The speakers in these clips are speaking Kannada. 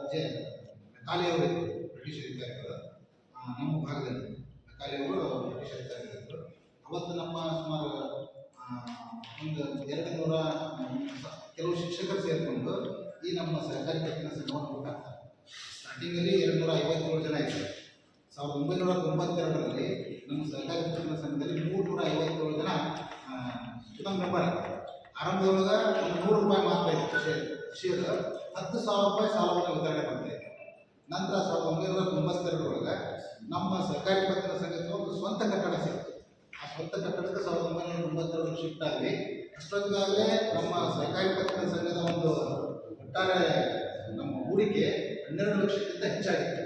ಅಜ್ಜೆ ಮೆಕಾಲೆಯವರು ಬ್ರಿಟಿಷ್ ಅಧಿಕಾರಿಗಳು. ನಮ್ಮ ಭಾಗದಲ್ಲಿ. ಮೆಕಾಲೆಯವರು ಬ್ರಿಟಿಷ್ ಅಧಿಕಾರಿಗಳು. ಅವತ್ತು ನಮ್ಮ ಸುಮಾರು ಒಂದು ಎರಡು ನೂರ, ಕೆಲವು ಶಿಕ್ಷಕರು ಸೇರಿಕೊಂಡು ಈ ನಮ್ಮ ಸರ್ಕಾರಿ ಕಟ್ಟಿನ ಸಂಘವನ್ನು ಹುಟ್ಟಾಕ್ತಾರೆ ಸ್ಟಾರ್ಟಿಂಗಲ್ಲಿ ಎರಡು ನೂರ ಐವತ್ತೇಳು ಜನ ಇದ್ದಾರೆ ಸಾವಿರದ ಒಂಬೈನೂರ ತೊಂಬತ್ತೆರಡರಲ್ಲಿ ನಮ್ಮ ಸರ್ಕಾರಿ ಕಟ್ಟಿನ ಸಂಘದಲ್ಲಿ ಮೂರು ನೂರ ಐವತ್ತೇಳು ಜನ ಮೆಂಬರ್ ಆಗ್ತಾರೆ ಆರಂಭದೊಳಗೆ ಒಂದು ನೂರು ರೂಪಾಯಿ ಮಾತ್ರ ಇತ್ತು ಶೇರ್ ಶೇರ್. ಹತ್ತು ಸಾವಿರ ರೂಪಾಯಿ ಸಾಲವನ್ನು ವಿತರಣೆ ಮಾಡಿದೆ ನಂತರ ಸಾವಿರದ ಒಂಬೈನೂರ ತೊಂಬತ್ತೆರಡರೊಳಗೆ ನಮ್ಮ ಸರ್ಕಾರಿ ಪತ್ರ ಸಂಘಕ್ಕೆ ಒಂದು ಸ್ವಂತ ಕಟ್ಟಡ ಸಿಕ್ತು. ಆ ಸ್ವಂತ ಕಟ್ಟಡಕ್ಕೆ ಸಾವಿರದ ಒಂಬೈನೂರ ತೊಂಬತ್ತೆರಡು ಶಿಫ್ಟ್ ಆಗಲಿ ಅಷ್ಟೊಂದಾಗಲೇ ನಮ್ಮ ಸರ್ಕಾರಿ ಪತ್ರ ಸಂಘದ ಒಂದು ಒಟ್ಟಾರೆ ನಮ್ಮ ಹೂಡಿಕೆ ಹನ್ನೆರಡು ಲಕ್ಷಕ್ಕಿಂತ ಹೆಚ್ಚಾಗಿತ್ತು.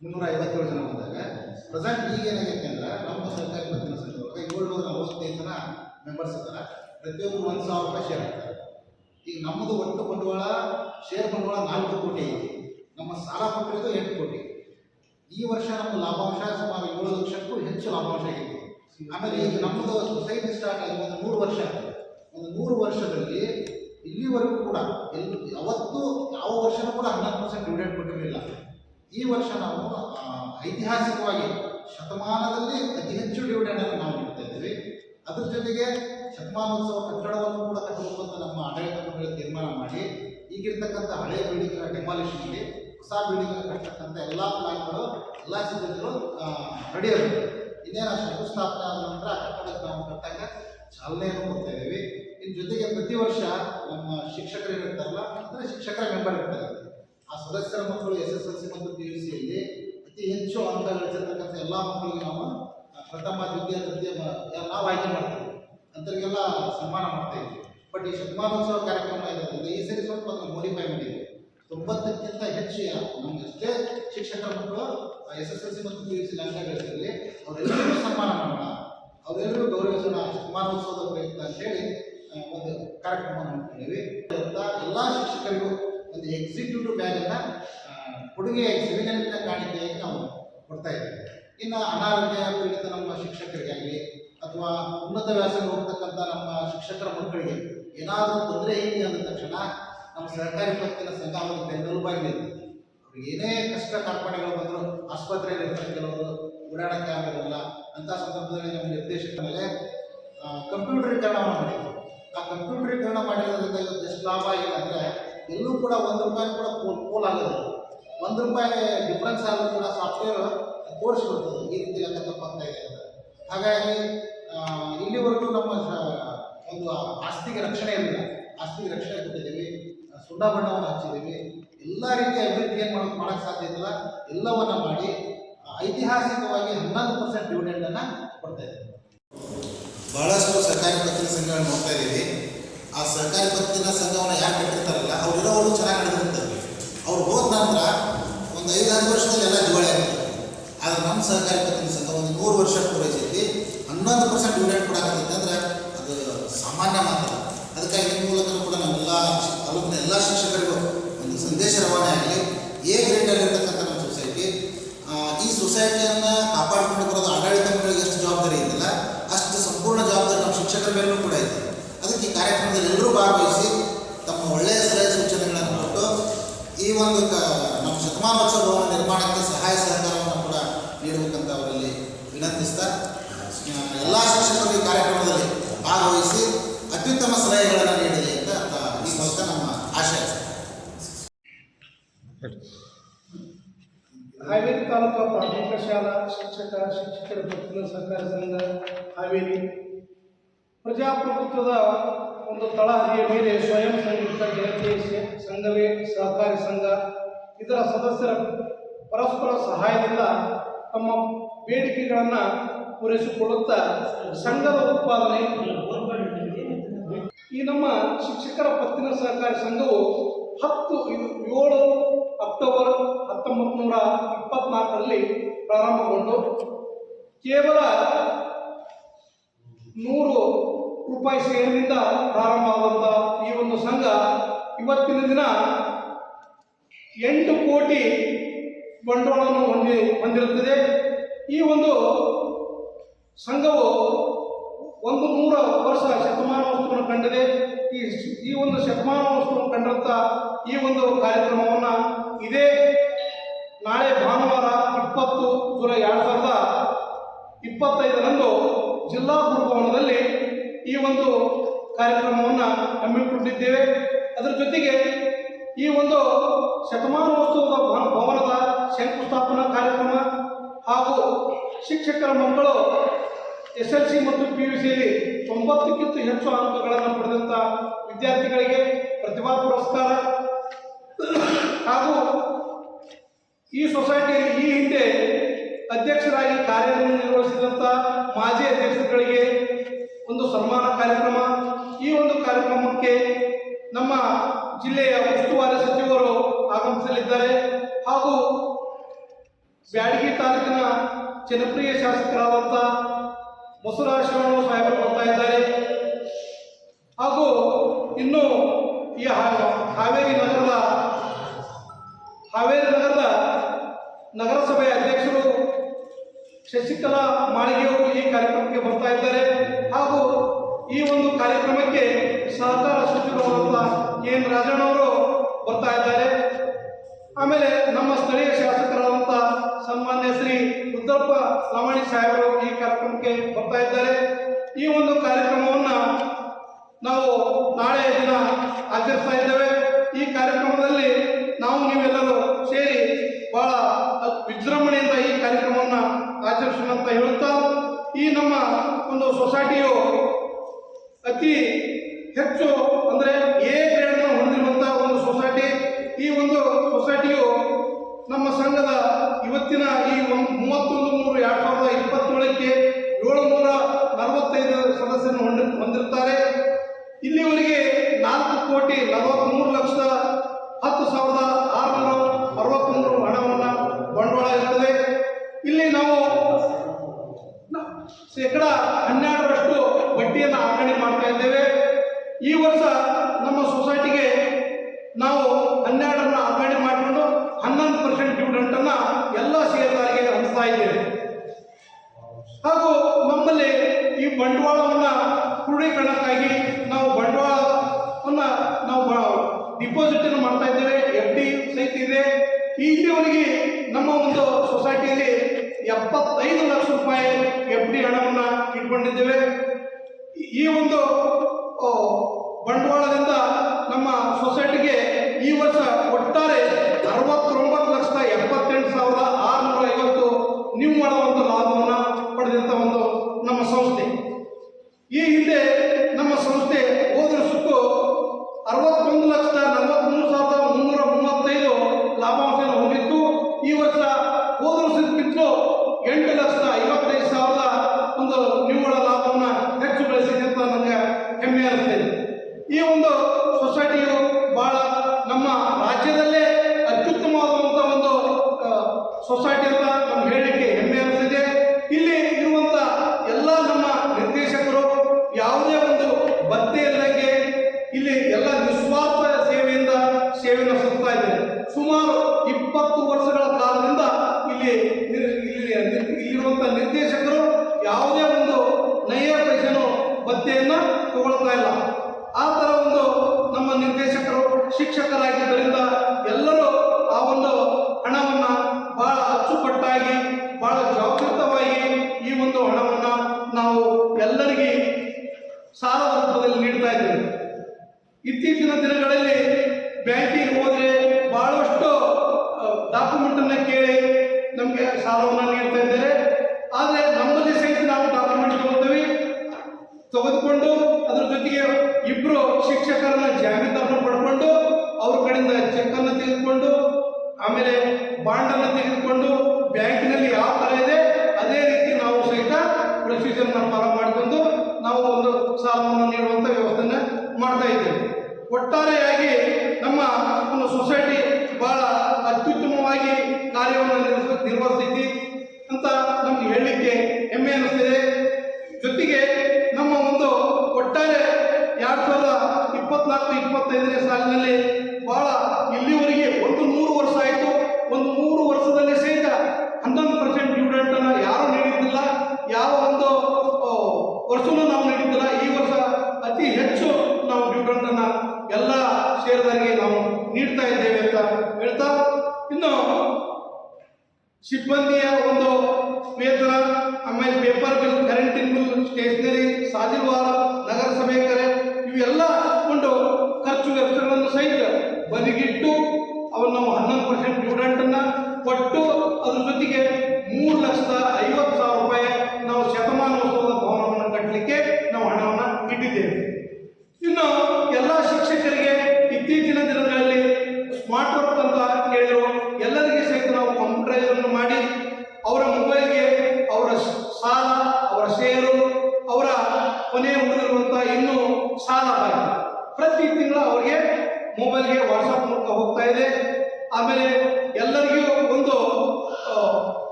ಮುನ್ನೂರ ಐವತ್ತೇಳು ಜನ ಬಂದಾಗ. ಪ್ರೆಸೆಂಟ್ ಈಗ ಏನಾಗೈತೆ ಅಂದ್ರೆ ನಮ್ಮ ಸರ್ಕಾರಿ ಪತ್ರ ಸಂಘದೊಳಗೆ ಏಳ್ನೂರ ನಲವತ್ತೈದು ಜನ ಮೆಂಬರ್ಸ್ ಇದ್ದಾರೆ. ಪ್ರತಿಯೊಬ್ಬರು ಒಂದು ಸಾವಿರ ರೂಪಾಯಿ ಶೇರ್ ಆಗ್ತಾರೆ ಈಗ ನಮ್ಮದು ಒಟ್ಟು ಬಂಡವಾಳ ಶೇರ್ ಬಂಡವಾಳ ನಾಲ್ಕು ಕೋಟಿ ಐತಿ. ನಮ್ಮ ಸಾಲ ಕೊಟ್ಟಿರೋದು ಎಂಟು ಕೋಟಿ. ಈ ವರ್ಷ ನಮ್ಮ ಲಾಭಾಂಶ ಸುಮಾರು ಏಳು ಲಕ್ಷಕ್ಕೂ ಹೆಚ್ಚು ಲಾಭಾಂಶ ಇದೆ ಆಮೇಲೆ ಈಗ ನಮ್ಮದು ಸೊಸೈಟಿ ಸ್ಟಾರ್ಟ್ ಆಗಿ ಒಂದು ನೂರು ವರ್ಷ. ಒಂದು ನೂರು ವರ್ಷದಲ್ಲಿ ಇಲ್ಲಿವರೆಗೂ ಕೂಡ ಎಲ್ಲಿ ಯಾವತ್ತೂ ಯಾವ ವರ್ಷನೂ ಕೂಡ ಹನ್ನೊಂದು ಪರ್ಸೆಂಟ್ ಡಿವಿಡೆಂಡ್ ಕೊಟ್ಟಿರಲಿಲ್ಲ. ಈ ವರ್ಷ ನಾವು ಐತಿಹಾಸಿಕವಾಗಿ ಶತಮಾನದಲ್ಲಿ ಅತಿ ಹೆಚ್ಚು ಡಿವಿಡೆಂಡ್ ಅನ್ನು ನಾವು ನೀಡ್ತಾ ಇದ್ದೀವಿ. ಅದ್ರ ಜೊತೆಗೆ ಶತಮಾನೋತ್ಸವ ಕಟ್ಟಡವನ್ನು ಕೂಡ ಕಟ್ಟುವಂತ ನಮ್ಮ ಆಡಳಿತ ಮಂಡಳಿ ತೀರ್ಮಾನ ಮಾಡಿ, ಈಗಿರ್ತಕ್ಕಂಥ ಹಳೆಯ ಬಿಲ್ಡಿಂಗ್ನ ಡೆಮಾಲಿಷ್ ಮಾಡಿ, ಹೊಸ ಬಿಲ್ಡಿಂಗ್ ಕಟ್ಟತಕ್ಕಂಥ ಎಲ್ಲ ಪ್ಲಾನ್ಗಳು ಎಲ್ಲ ಸಿದ್ಧತೆಗಳು ರೆಡಿ ಆಗಿದೆ ಇನ್ನೇನು ಶಂಕುಸ್ಥಾಪನೆ ಆದ ನಂತರ ಕಟ್ಟಡಕ್ಕೆ ನಾವು ಕಟ್ಟಾಗ ಚಾಲನೆಯನ್ನು ಕೊಡ್ತಾ ಇದ್ದೀವಿ. ಇನ್ನು ಜೊತೆಗೆ ಪ್ರತಿ ವರ್ಷ ನಮ್ಮ ಶಿಕ್ಷಕರು ಏನಿರ್ತಾರಲ್ಲ ಅಂದರೆ ಶಿಕ್ಷಕರ ಮೆಂಬರ್ ಇರ್ತಾರೆ. ಆ ಸದಸ್ಯರ ಮಕ್ಕಳು ಎಸ್ ಎಸ್ ಎಲ್ ಸಿ ಮತ್ತು ಪಿ ಯು ಸಿಯಲ್ಲಿ ಅತಿ ಹೆಚ್ಚು ಅಂಕ ಗಳಿಸಿರ್ತಕ್ಕಂಥ ಎಲ್ಲ ಮಕ್ಕಳಿಗೆ ನಾವು ಪ್ರಥಮ ದ್ವಿತೀಯ ತೃತೀಯ ನಾವು ಆಯ್ಕೆ ಮಾಡ್ತೀವಿ. ಅಂಥವ್ರಿಗೆಲ್ಲ ಸನ್ಮಾನ ಮಾಡ್ತಾ ಇದ್ವಿ ಬಟ್ ಈ ಶತಮಾನೋತ್ಸವ ಕಾರ್ಯಕ್ರಮ ಇರೋದ್ರಿಂದ ಈ ಸರಿ ಸ್ವಲ್ಪ ಮೋಡಿಫೈ ಮಾಡಿದ್ವಿ ತೊಂಬತ್ತಕ್ಕಿಂತ ಹೆಚ್ಚು ನಮ್ಗೆ ಅಷ್ಟೇ ಶಿಕ್ಷಕರ ಮಕ್ಕಳು ಎಸ್ ಎಸ್ ಎಲ್ ಸಿ ಮತ್ತು ಪಿ ಯು ಸಿ ಗಳಿಸಿರಲಿ ಅವರೆಲ್ಲರಿಗೂ ಸನ್ಮಾನ ಮಾಡೋಣ. ಅವರೆಲ್ಲರೂ ಗೌರವಿಸೋಣ ಶತಮಾನೋತ್ಸವದ ಪ್ರಯುಕ್ತ ಅಂತೇಳಿ ಒಂದು ಕಾರ್ಯಕ್ರಮ ಅಂತ ಎಲ್ಲ ಶಿಕ್ಷಕರಿಗೂ ಒಂದು ಎಕ್ಸಿಕ್ಯೂಟಿವ್ ಬ್ಯಾಗನ್ನು ಕೊಡುಗೆ ಅಂತ ಕಾಣಿಕೆಯಾಗಿ ನಾವು ಕೊಡ್ತಾ ಇದ್ದೀವಿ. ಇನ್ನು ಅನಾರೋಗ್ಯ ಪೀಡಿತ ನಮ್ಮ ಶಿಕ್ಷಕರಿಗಾಗಲಿ ಅಥವಾ ಉನ್ನತ ವ್ಯಾಸಂಗ ಹೋಗ್ತಕ್ಕಂಥ ನಮ್ಮ ಶಿಕ್ಷಕರ ಮಕ್ಕಳಿಗೆ ಏನಾದರೂ ತೊಂದರೆ ಇದೆ ಅಂದ ತಕ್ಷಣ ನಮ್ಮ ಸರ್ಕಾರಿ ಪತ್ತಿನ ಸಂಘ ಅವರಿಗೆ ಬೆನ್ನೆಲುಬಾಗಿ ನಿಲ್ತದೆ ಅವ್ರಿಗೆ ಏನೇ ಕಷ್ಟ ಕಾರ್ಪಣೆಗಳು ಬಂದರೂ ಆಸ್ಪತ್ರೆಯಲ್ಲಿ ಇರ್ತಾರೆ ಕೆಲವರು ಓಡಾಡೋಕ್ಕೆ ಆಗೋದಿಲ್ಲ ಅಂಥ ಸಂದರ್ಭದಲ್ಲಿ ನಮ್ಮ ನಿರ್ದೇಶಕ ಮೇಲೆ ಕಂಪ್ಯೂಟರೀಕರಣ ಮಾಡಿ. ಆ ಕಂಪ್ಯೂಟರೀಕರಣ ಮಾಡಿರೋದ್ರಿಂದ ಇವತ್ತು ಎಷ್ಟು ಲಾಭ ಏನಂದರೆ ಎಲ್ಲೂ ಕೂಡ ಒಂದು ರೂಪಾಯಿ ಕೂಡ ಪೋಲ್ ಪೋಲ್ ಒಂದು ರೂಪಾಯಿ ಡಿಫ್ರೆನ್ಸ್ ಆದರೂ ಕೂಡ ಸಾಫ್ಟ್ವೇರ್ ತೋರಿಸ್ಬಿಡ್ತದೆ ಈ ರೀತಿ ಲೆಕ್ಕ ತಪ್ಪಾಗ್ತಾ ಇದೆ ಅಂತ. ಹಾಗಾಗಿ ಇಲ್ಲಿವರೆಗೂ ನಮ್ಮ ಒಂದು ಆಸ್ತಿಗೆ ರಕ್ಷಣೆ ಇಲ್ಲ ಆಸ್ತಿಗೆ ರಕ್ಷಣೆ ಕೊಟ್ಟಿದ್ದೀವಿ ಸುಣ್ಣ ಬಣ್ಣವನ್ನು ಹಚ್ಚಿದ್ದೀವಿ. ಎಲ್ಲ ರೀತಿಯ ಅಭಿವೃದ್ಧಿ ಏನು ಮಾಡೋಕೆ ಮಾಡೋಕ್ಕೆ ಸಾಧ್ಯ ಇಲ್ಲ ಎಲ್ಲವನ್ನ ಮಾಡಿ ಐತಿಹಾಸಿಕವಾಗಿ ಹನ್ನೊಂದು ಪರ್ಸೆಂಟ್ ಡಿವಿಡೆಂಡನ್ನು ಕೊಡ್ತಾ ಇದ್ದೀವಿ. ಬಹಳಷ್ಟು ಸರ್ಕಾರಿ ಪತ್ತಿನ ಸಂಘಗಳನ್ನ ನೋಡ್ತಾ ಇದ್ದೀವಿ. ಆ ಸರ್ಕಾರಿ ಪತ್ತಿನ ಸಂಘವನ್ನು ಯಾರು ಕಟ್ಟಿರ್ತಾರಲ್ಲ ಅವ್ರು ಇರೋವರು ಚೆನ್ನಾಗಿ ನಡೆದಿರ್ತಾರೆ ಅವ್ರು ಹೋದ ನಂತರ ಒಂದು ಐದಾರು ವರ್ಷದಲ್ಲಿ ಎಲ್ಲ ದಿವಾಳಿ ಆಗ್ತದೆ ಆದ್ರೆ ನಮ್ಮ ಸಹಕಾರಿ ಪತ್ರ ಸಂಘ ಒಂದು ನೂರು ವರ್ಷ ಪೂರೈಸೈತಿ ಹನ್ನೊಂದು ಪರ್ಸೆಂಟ್ ಕೂಡ ಕೊಡಾಕತ್ತೈತೆ ಅಂದ್ರೆ ಅದು ಸಾಮಾನ್ಯ ಮಾತ್ರ. ಅದಕ್ಕಾಗಿ ನಿಮ್ಮ ಮೂಲಕ ಕೂಡ ನಮ್ಮೆಲ್ಲ ತಾಲೂಕಿನ ಎಲ್ಲ ಶಿಕ್ಷಕರಿಗೂ ಒಂದು ಸಂದೇಶ ರವಾನೆ ಆಗಲಿ. ಎ ಗ್ರೇಡಲ್ಲಿ ಇರ್ತಕ್ಕಂಥ ನಮ್ಮ ಸೊಸೈಟಿ ಈ ಸೊಸೈಟಿಯನ್ನು ಕಾಪಾಡಿಕೊಂಡು ಬರೋದು ಆಡಳಿತ ಮಂಡಳಿಗೆ ಎಷ್ಟು ಜವಾಬ್ದಾರಿ ಇದೆಯಲ್ಲ ಅಷ್ಟು ಸಂಪೂರ್ಣ ಜವಾಬ್ದಾರಿ ನಮ್ಮ ಶಿಕ್ಷಕರ ಮೇಲೂ ಕೂಡ ಇದೆ ಅದಕ್ಕೆ ಈ ಕಾರ್ಯಕ್ರಮದಲ್ಲಿ ಎಲ್ಲರೂ ಭಾಗವಹಿಸಿ ತಮ್ಮ ಒಳ್ಳೆಯ ಸಲಹೆ ಸೂಚನೆಗಳನ್ನು ಈ ಒಂದು ನಮ್ಮ ಶತಮಾನೋತ್ಸವ ಭವನ ನಿರ್ಮಾಣಕ್ಕೆ ಸಹಾಯ ಸಹಕಾರವನ್ನು ಕೂಡ ನೀಡಬೇಕಂತ ಅವರಲ್ಲಿ ವಿನಂತಿಸ್ತಾ ಎಲ್ಲ ಶಿಕ್ಷಕರು ಕಾರ್ಯಕ್ರಮದಲ್ಲಿ ಭಾಗವಹಿಸಿ ಅತ್ಯುತ್ತಮ ಸಲಹೆಗಳನ್ನು ನೀಡಿದೆ ಅಂತ ಈ ಮೂಲಕ ನಮ್ಮ ಆಶಯ. ಹಾವೇರಿ ತಾಲೂಕು ಪ್ರಾಥಮಿಕ ಶಾಲಾ ಶಿಕ್ಷಕ, ಶಿಕ್ಷಕರ ಪತ್ತಿನ ಸಹಕಾರ ಸಂಘ ಹಾವೇರಿ ಪ್ರಜಾಪ್ರಭುತ್ವದ ಒಂದು ತಳಹದಿಯ ಮೇಲೆ ಸ್ವಯಂ ಸಂಘವೇ, ಸಹಕಾರಿ ಸಂಘ ಇದರ ಸದಸ್ಯರ ಪರಸ್ಪರ ಸಹಾಯದಿಂದ ತಮ್ಮ ಬೇಡಿಕೆಗಳನ್ನು ಪೂರೈಸಿಕೊಳ್ಳುತ್ತಾ ಸಂಘದ ಉತ್ಪಾದನೆ ಈ ನಮ್ಮ ಶಿಕ್ಷಕರ ಪತ್ತಿನ ಸಹಕಾರಿ ಸಂಘವು ಹತ್ತು ಏಳು ಅಕ್ಟೋಬರ್ ಹತ್ತೊಂಬತ್ತು ನೂರ ಇಪ್ಪತ್ನಾಲ್ಕರಲ್ಲಿ ಪ್ರಾರಂಭಗೊಂಡು ಕೇವಲ ನೂರು ರೂಪಾಯಿ ಸೇರಿನಿಂದ ಪ್ರಾರಂಭ ಆದಂತ ಈ ಒಂದು ಸಂಘ ಇವತ್ತಿನ ದಿನ ಎಂಟು ಕೋಟಿ ಬಂಡವಾಳವನ್ನು ಹೊಂದಿ ಹೊಂದಿರುತ್ತದೆ. ಈ ಒಂದು ಸಂಘವು ಒಂದು ನೂರ ವರ್ಷ ಶತಮಾನ ವಸ್ತುವನ್ನು ಕಂಡಿದೆ ಈ ಈ ಒಂದು ಶತಮಾನ ವಸ್ತುವನ್ನು ಕಂಡಿರುತ್ತ ಈ ಒಂದು ಕಾರ್ಯಕ್ರಮವನ್ನು ಇದೇ ನಾಳೆ ಭಾನುವಾರ ಇಪ್ಪತ್ತು ಜುಲೈ ಎರಡು ಸಾವಿರದ ಇಪ್ಪತ್ತೈದರಂದು ಜಿಲ್ಲಾ ಗುರುಭವನದಲ್ಲಿ ಈ ಒಂದು ಕಾರ್ಯಕ್ರಮವನ್ನು ಹಮ್ಮಿಕೊಂಡಿದ್ದೇವೆ. ಅದರ ಜೊತೆಗೆ ಈ ಒಂದು ಶತಮಾನೋತ್ಸವದ ಭವ- ಭವನದ ಶಂಕುಸ್ಥಾಪನಾ ಕಾರ್ಯಕ್ರಮ ಹಾಗೂ ಶಿಕ್ಷಕರ ಮಕ್ಕಳು ಎಸ್ ಎಲ್ ಸಿ ಮತ್ತು ಪಿ ಯು ಸಿಯಲ್ಲಿ ತೊಂಬತ್ತಕ್ಕಿಂತ ಹೆಚ್ಚು ಅಂಕಗಳನ್ನು ಪಡೆದಂಥ ವಿದ್ಯಾರ್ಥಿಗಳಿಗೆ ಪ್ರತಿಭಾ ಪುರಸ್ಕಾರ. ಹಾಗೂ ಈ ಸೊಸೈಟಿಯಲ್ಲಿ ಈ ಹಿಂದೆ ಅಧ್ಯಕ್ಷರಾಗಿ ಕಾರ್ಯನಿರ್ವಹಿಸಿದಂಥ ಕಾರ್ಯಕ್ರಮ. ಈ ಒಂದು ಕಾರ್ಯಕ್ರಮಕ್ಕೆ ನಮ್ಮ ಜಿಲ್ಲೆಯ ಉಸ್ತುವಾರಿ ಸಚಿವರು ಆಗಮಿಸಲಿದ್ದಾರೆ. ಹಾಗೂ ಬ್ಯಾಡಗಿ ತಾಲೂಕಿನ ಜನಪ್ರಿಯ ಶಾಸಕರಾದಂಥ ಬಸವರಾಜ ಸಾಹೇಬರು ಬರ್ತಾ ಇದ್ದಾರೆ. ಹಾಗೂ ಇನ್ನು ಈ ಹಾವೇರಿ ನಗರದ ಹಾವೇರಿ ನಗರದ ನಗರಸಭೆ ಅಧ್ಯಕ್ಷರು ಶಶಿಕಲಾ ಮಾಳಿಗೆಯವರು ಈ ಕಾರ್ಯಕ್ರಮಕ್ಕೆ ಬರ್ತಾ ಇದ್ದಾರೆ. ಹಾಗೂ ಈ ಒಂದು ಕಾರ್ಯಕ್ರಮಕ್ಕೆ ಸಹಕಾರ ಸಚಿವರಾದಂಥ ಎನ್ ರಾಜಣ್ಣವರು ಬರ್ತಾ ಇದ್ದಾರೆ. ಆಮೇಲೆ ನಮ್ಮ ಸ್ಥಳೀಯ ಶಾಸಕರಾದಂಥ ಸನ್ಮಾನ್ಯ ಶ್ರೀ ಉದ್ದಪ್ಪ ಲವಾಣಿ ಸಾಹೇಬರು ಈ ಕಾರ್ಯಕ್ರಮಕ್ಕೆ ಬರ್ತಾ ಇದ್ದಾರೆ. ಈ ಒಂದು ಕಾರ್ಯಕ್ರಮವನ್ನು ನಾವು ನಾಳೆ ದಿನ ಆಚರಿಸ್ತಾ ಇದ್ದೇವೆ. ಈ ಕಾರ್ಯಕ್ರಮದಲ್ಲಿ ನಾವು ನೀವೆಲ್ಲರೂ ಸೇರಿ ಬಹಳ ವಿಜೃಂಭಣೆಯಿಂದ ಈ ಕಾರ್ಯಕ್ರಮವನ್ನು ಆಚರಿಸೋಣ ಹೇಳುತ್ತಾ ಈ ನಮ್ಮ ಒಂದು ಸೊಸೈಟಿಯು ಅತಿ ಹೆಚ್ಚು ಅಂದರೆ ಎ ಅನ್ನು ಹೊಂದಿರುವಂತಹ ಒಂದು ಸೊಸೈಟಿ ಈ ಒಂದು ಸೊಸೈಟಿಯು ನಮ್ಮ ಸಂಘದ ಇವತ್ತಿನ ಈ ಒಂದು ಮೂವತ್ತೊಂದು ಮೂರು ಎರಡು ಸಾವಿರದ ಇಪ್ಪತ್ತೇಳಕ್ಕೆ ಏಳುನೂರ ನಲವತ್ತೈದು ಸದಸ್ಯರನ್ನು ಹೊಂದಿ, ಹೊಂದಿರುತ್ತಾರೆ. ಇಲ್ಲಿವರೆಗೆ ನಾಲ್ಕು ಕೋಟಿ ನಲವತ್ತ್ಮೂರು ಲಕ್ಷದ ಹತ್ತು ಸಾವಿರದ ಆರುನೂರ ಅರವತ್ತ್ಮೂರು ಹಣವನ್ನು ಬಂಡವಾಳ ಇರ್ತದೆ ಇಲ್ಲಿ ನಾವು ನ- ಶೇಕಡ ಹನ್ನೆರಡರಷ್ಟು ಬಡ್ಡಿಯನ್ನು ಆಕರಣೆ ಮಾಡ್ತಾ ಇದ್ದೇವೆ ಈ ವರ್ಷ ನಮ್ಮ ಸೊಸೈಟಿಗೆ ನಾವು ಹನ್ನೆರಡರನ್ನ ಆಕರಣೆ ಮಾಡಿಕೊಂಡು ಹನ್ನೊಂದು ಪರ್ಸೆಂಟ್ ಡಿವಿಡೆಂಟನ್ನು ಎಲ್ಲ ಷೇರುದಾರರಿಗೆ ಹಂಚ್ತಾ ಇದ್ದೇವೆ ಹಾಗೂ ನಮ್ಮಲ್ಲಿ ಈ ಬಂಡವಾಳವನ್ನು ಕ್ರೋಢೀಕರಣಕ್ಕಾಗಿ ನಾವು ಬಂಡವಾಳವನ್ನು ನಾವು ಡಿಪಾಸಿಟ್ ಅನ್ನು ಮಾಡ್ತಾ ಇದ್ದೇವೆ ಎಫ್ ಡಿ ಸಹಿತ ಇದೆ. ಇಲ್ಲಿವರೆಗೆ ನಮ್ಮ ಒಂದು ಸೊಸೈಟಿಯಲ್ಲಿ ಎಪ್ಪತ್ತೈದು ಲಕ್ಷ ರೂಪಾಯಿ ಎಫ್ ಡಿ ಹಣವನ್ನು ಇಟ್ಕೊಂಡಿದ್ದೇವೆ. ಈ ಒಂದು ಬಂಡವಾಳದಿಂದ ನಮ್ಮ ವರ್ಷಕ್ಕಿಂತಲೂ ಎಂಟು ಲಕ್ಷದ ಐವತ್ತೈದು ಸಾವಿರದ ಒಂದು ನಿವ್ವಳ ಲಾಭವನ್ನು ಹೆಚ್ಚು ಬೆಳೆಸಿದೆ ಅಂತ ನನಗೆ ಹೆಮ್ಮೆ ಅನಿಸ್ತಿದೆ. ಈ ಒಂದು ಸೊಸೈಟಿಯು ಬಹಳ ನಮ್ಮ ರಾಜ್ಯದಲ್ಲೇ ಅತ್ಯುತ್ತಮವಾದಂಥ ಒಂದು ಸೊಸೈಟಿ ಅಂತ ನಮ್ಗೆ ಹೇಳಲಿಕ್ಕೆ ಹೆಮ್ಮೆ ಅನಿಸ್ತಿದೆ. ಇಲ್ಲಿ ಇರುವಂಥ ಎಲ್ಲ ನಮ್ಮ ನಿರ್ದೇಶಕರು ಯಾವುದೇ ಒಂದು ಭತ್ತೆ ಇಲ್ಲದಂಗೆ ಇಲ್ಲಿ ಎಲ್ಲ ನಿಸ್ವಾರ್ಥ ಸೇವೆಯಿಂದ ಸೇವೆಯನ್ನು ಸಲ್ಲಿಸ್ತಾ ಇದ್ದಾರೆ. ಸುಮಾರು ಇಪ್ಪತ್ತು ವರ್ಷಗಳ ಕಾಲದಿಂದ ಇಲ್ಲಿ ನಿರ್- ಇಲ್ಲಿ ಇಲ್ಲಿರುವಂಥ ನಿರ್ದೇಶಕರು ಯಾವುದೇ ಒಂದು ನಯ ಪೈಸೆನೂ ಭತ್ತೆಯನ್ನು ತಗೊಳ್ತಾ ಇಲ್ಲ. ಆ ಥರ ಒಂದು ನಮ್ಮ ನಿರ್ದೇಶಕರು ಶಿಕ್ಷಕರಾಗಿದ್ದರಿಂದ ಎಲ್ಲರೂ ಆ ಒಂದು ಹಣವನ್ನ ಬಹಳ ಅಚ್ಚುಕಟ್ಟಾಗಿ, ಬಹಳ ಜಾಗೃತವಾಗಿ ಈ ಒಂದು ಹಣವನ್ನು ನಾವು ಎಲ್ಲರಿಗೆ ಸಾಲ ರೂಪದಲ್ಲಿ ನೀಡ್ತಾ ಇದ್ದೇವೆ. ಇತ್ತೀಚಿನ ದಿನಗಳಲ್ಲಿ ತೆಗೆದುಕೊಂಡು ಅದ್ರ ಜೊತೆಗೆ ಇಬ್ರು ಶಿಕ್ಷಕರನ್ನ ಜಾಮೀನನ್ನು ಪಡ್ಕೊಂಡು ಅವ್ರ ಕಡೆಯಿಂದ ಚೆಕ್ ಅನ್ನು ತೆಗೆದುಕೊಂಡು, ಆಮೇಲೆ ಬಾಂಡ್ ಅನ್ನು ತೆಗೆದುಕೊಂಡು ಬ್ಯಾಂಕಿನಲ್ಲಿ ಯಾವ ತರ ಇದೆ, ಅದೇ ರೀತಿ ನಾವು ಸಹಿತ ಪ್ರೊಸೀಜರ್ನ ಫಾಲೋ ಮಾಡಿಕೊಂಡು ನಾವು ಒಂದು ಸಾಲವನ್ನು ನೀಡುವಂತ ವ್ಯವಸ್ಥೆನ ಮಾಡ್ತಾ ಇದ್ದೇವೆ. ಒಟ್ಟಾರೆಯಾಗಿ ನಮ್ಮ ಸೊಸೈಟಿ ಬಹಳ ಅತ್ಯುತ್ತಮವಾಗಿ ಕಾರ್ಯವನ್ನು ನಿರ್ವಹಿಸ ಇಪ್ಪತ್ನಾಲ್ಕು ಇಪ್ಪತ್ತೈದನೇ ಸಾಲಿನಲ್ಲಿ ಬಹಳ ಇಲ್ಲಿವರೆಗೆ ಒಂದು ಮೂರು ವರ್ಷ ಆಯಿತು. ಒಂದು ಮೂರು ವರ್ಷದಲ್ಲಿ ಸಹಿತ ಹನ್ನೊಂದು ಪರ್ಸೆಂಟ್ ಡ್ಯೂಡೆಂಟನ್ನು ಯಾರು ನೀಡಿದ್ದಿಲ್ಲ, ಯಾವ ಒಂದು ವರ್ಷವೂ ನಾವು ನೀಡಿದ್ದಿಲ್ಲ. ಈ ವರ್ಷ ಅತಿ ಹೆಚ್ಚು ನಾವು ಡಿವಿಡೆಂಟನ್ನು ಎಲ್ಲ ಷೇರುದಾರರಿಗೆ ನಾವು ನೀಡ್ತಾ ಇದ್ದೇವೆ ಅಂತ ಹೇಳ್ತಾ, ಇನ್ನು ಸಿಬ್ಬಂದಿಯ ಒಂದು ವೇತನ, ಆಮೇಲೆ ಪೇಪರ್ ಬಿಲ್ ಕರೆಂಟಿನ ಬಿಲ್ ಸ್ಟೇಷನರಿ ಸಾಜಿಲ್ವಾರ ನಗರಸಭೆ ಬದಿಗಿಟ್ಟು ಅವನ್ನ ನಾವು ಹನ್ನೊಂದು ಪರ್ಸೆಂಟ್ ಡಿವಿಡೆಂಟನ್ನು ಕೊಟ್ಟು ಅದ್ರ ಜೊತೆಗೆ ಮೂರು ಲಕ್ಷದ ಐವತ್ತು ಸಾವಿರ ರೂಪಾಯಿ ನಾವು ಶತಮಾನೋತ್ಸವದ ಭವನವನ್ನು ಕಟ್ಟಲಿಕ್ಕೆ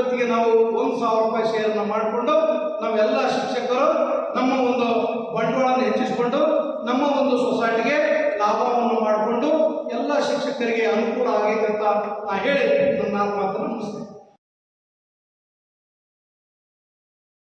ಇವತ್ತಿಗೆ ನಾವು ಒಂದು ಸಾವಿರ ರೂಪಾಯಿ ಶೇರನ್ನು ಮಾಡಿಕೊಂಡು ನಾವೆಲ್ಲ ಶಿಕ್ಷಕರು ನಮ್ಮ ಒಂದು ಬಂಡವಾಳವನ್ನು ಹೆಚ್ಚಿಸಿಕೊಂಡು ನಮ್ಮ ಒಂದು ಸೊಸೈಟಿಗೆ ಲಾಭವನ್ನು ಮಾಡಿಕೊಂಡು ಎಲ್ಲ ಶಿಕ್ಷಕರಿಗೆ ಅನುಕೂಲ ಆಗೈತೆ ಅಂತ ನಾ ಹೇಳಿ ನನ್ನ ಮಾತನ್ನು ಮುಗಿಸ್ತೇನೆ.